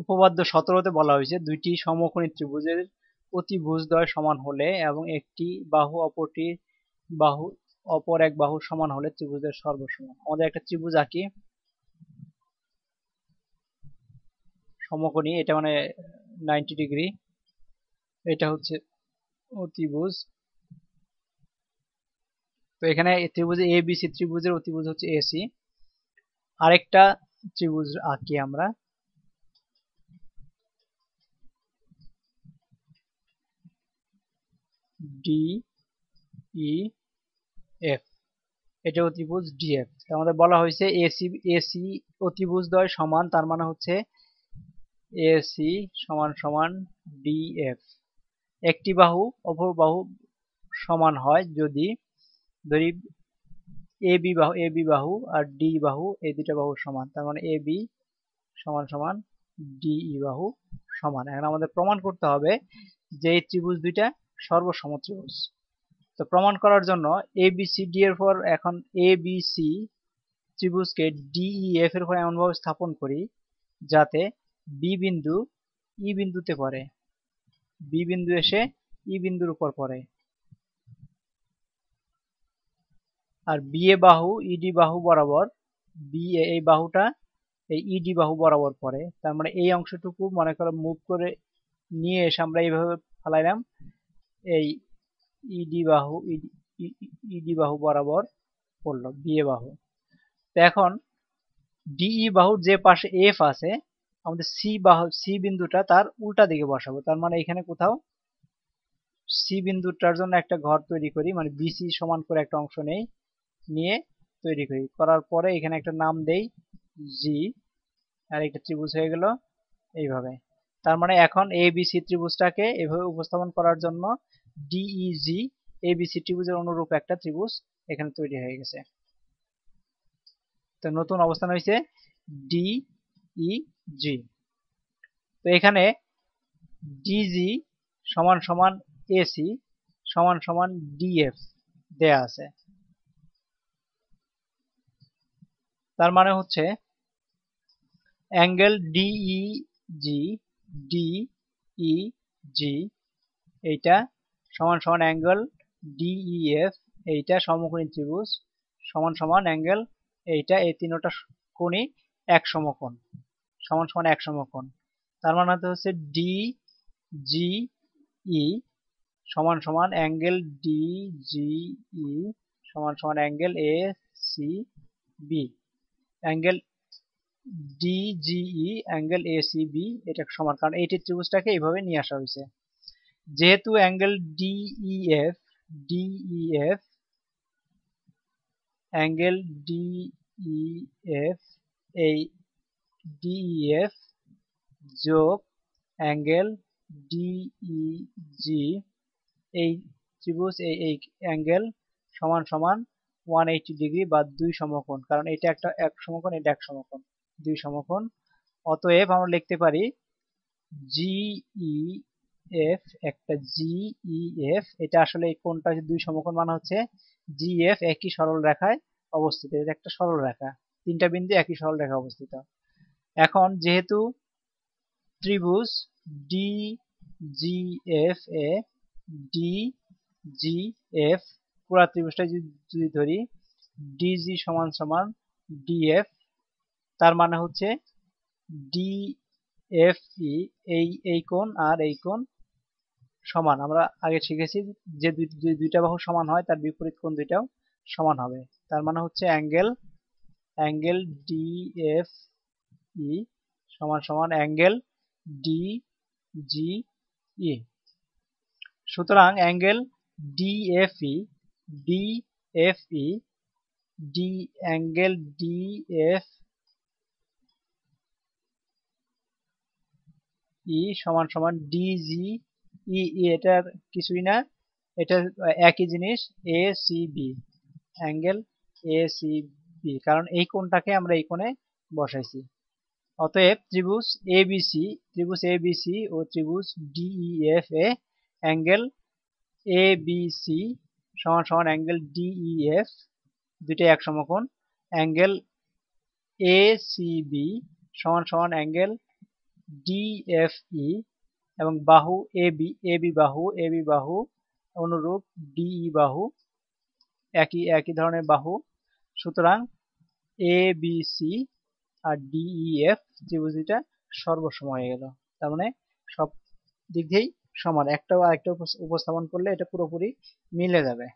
উপপাদ্য সতেরোতে বলা হয়েছে, দুইটি সমকোণী ত্রিভুজের অতিভুজদ্বয় সমান হলে এবং একটি বাহু অপরটি বাহু, অপর এক বাহু সমান হলে ত্রিভুজের সর্বসমান। আমাদের একটা ত্রিভুজ আঁকি। সমকোণী, এটা মানে নাইনটি ডিগ্রি এটা হচ্ছে অতিভুজ। তো এখানে ত্রিভুজে এ বি সি ত্রিভুজের অতিভুজ হচ্ছে এসি আরেকটা ত্রিভুজ আঁকি আমরা। ডি ই এফ এটা অতিভুজ ডিএফ আমাদের বলা হয়েছে এসি এসি অতিভুজ দ্বয় সমান, তার মানে হচ্ছে এসি সমান সমান ডিএফ একটি বাহু অপর বাহু সমান হয় যদি ধরি এ বি বাহু এ বি বাহু আর ডি বাহু এই দুটা বাহু সমান, তার মানে এ বি সমান সমান ডিই বাহু সমান। এখন আমাদের প্রমাণ করতে হবে যে এই ত্রিভুজ দুইটা সর্বসম তো প্রমাণ করার জন্য এ বি সি ডি এর পর এখন এ বি সি ত্রিভুজকে ডিই এফ এর পর এমনভাবে স্থাপন করি যাতে বি বিন্দু ই বিন্দুতে পড়ে। বি বিন্দু এসে ই বিন্দুর উপর পড়ে। আর বাহু ইডি বাহু বরাবর বি এই বাহুটা, এই ইডি বাহু বরাবর পড়ে। তার মানে এই অংশটুকু মনে করো মুভ করে নিয়ে এসে আমরা এইভাবে ফেলাইলাম। এই ইডি বাহু ইডি বাহু বরাবর পড়ল বিএ বাহু। এখন ডিই বাহুর যে পাশে এফ আছে, আমাদের সি বাহু, সি বিন্দুটা তার উল্টা দিকে বসাবো। তার মানে এখানে কোথাও সি বিন্দুটার জন্য একটা ঘর তৈরি করি মানে বিসি সমান করে একটা অংশ নেই, নিয়ে তৈরি করি। করার পরে এখানে একটা নাম দেই, জি, আর একটা ত্রিভুজ হয়ে গেল, এইভাবে। তার মানে এখন এ বি সি ত্রিভুজটাকে এভাবে উপস্থাপন করার জন্য ডিইজি এ বি সি ত্রিভুজের অনুরূপ একটা ত্রিভুজ এখানে তৈরি হয়ে গেছে। তো নতুন অবস্থান হয়েছে ডি ই জি তো এখানে ডিজি সমান সমান এসি সমান সমান ডিএফ দেয়া আছে। তার মানে হচ্ছে angle DE G DE G এইটা সমান সমান অ্যাঙ্গেল ডিইএফ এইটা সমকোণী ত্রিভুজ, সমান সমান অ্যাঙ্গেল এইটা এই তিনটা কোণই এক সমকোণ, সমান সমান এক সমকোণ। তার মানে হচ্ছে ডি জি ই সমান সমান অ্যাঙ্গেল ডি জি ই সমান সমান angle A C B angle DGE angle ACB এটা সমান, কারণ এইটি ত্রিভুজটাকে এইভাবে নিয়ে আসা হয়েছে। যেহেতু angle DEF DEF angle DEF এই ডিইএফ যোগ অ্যাঙ্গেল ডিইজি এই ত্রিভুজ, এই এই অ্যাঙ্গেল সমান সমান ওয়ান এইটি ডিগ্রি বা দুই সমকোণ, কারণ এটা একটা এক সমকোণ, এটা এক সমকোণ। দুই সমকোণ। অতএব আমরা লিখতে পারি জিই এফ একটা জিইএফ এটা আসলে এই কোণটা দুই সমকোণ মানে হচ্ছে জিএফ একই সরল রেখায় অবস্থিত। এটা একটা সরল রেখা। তিনটা বিন্দু একই সরল রেখা অবস্থিত। এখন যেহেতু ত্রিভুজ D G F A D G F পুরা ত্রিভুজটা যদি ধরি ডিজি সমান সমান ডিএফ তার মানে হচ্ছে ডিএফই এই এই কোণ আর এই কোণ সমান। আমরা আগে শিখেছি যে দুইটা বাহু সমান হয়, তার বিপরীত কোণ দুইটাও সমান হবে। তার মানে হচ্ছে angle angle D F E সমান সমান অ্যাঙ্গেল ডি জি ই সুতরাং angle D F E D F E D angle DF E সমান সমান ডিজি ই ই এটার কিছুই না। এটা একই জিনিস A C B angle A C B কারণ এই কোণটাকে আমরা এই কোণে বসাইছি। অতএব ত্রিভুজ এ এবিসি ত্রিভুজ এ এবিসি ও ত্রিভুজ ডিইএফ এ অ্যাঙ্গেল এ বি সি সমান সমান অ্যাঙ্গেল ডিইএফ দুইটাই এক সমকোণ। অ্যাঙ্গেল এ সি বি সমান সমান অ্যাঙ্গেল ডিএফই এবং বাহু এবি এবি বাহু এবি বাহু অনুরূপ ডিই বাহু, একই একই ধরনের বাহু। সুতরাং এ বি সি আর ডিইএফ ত্রিভুজটা সর্বসম হয়ে গেল। তার মানে সব দিক দিয়েই সমান। একটাও আরেকটা উপস্থাপন করলে এটা পুরোপুরি মিলে যাবে।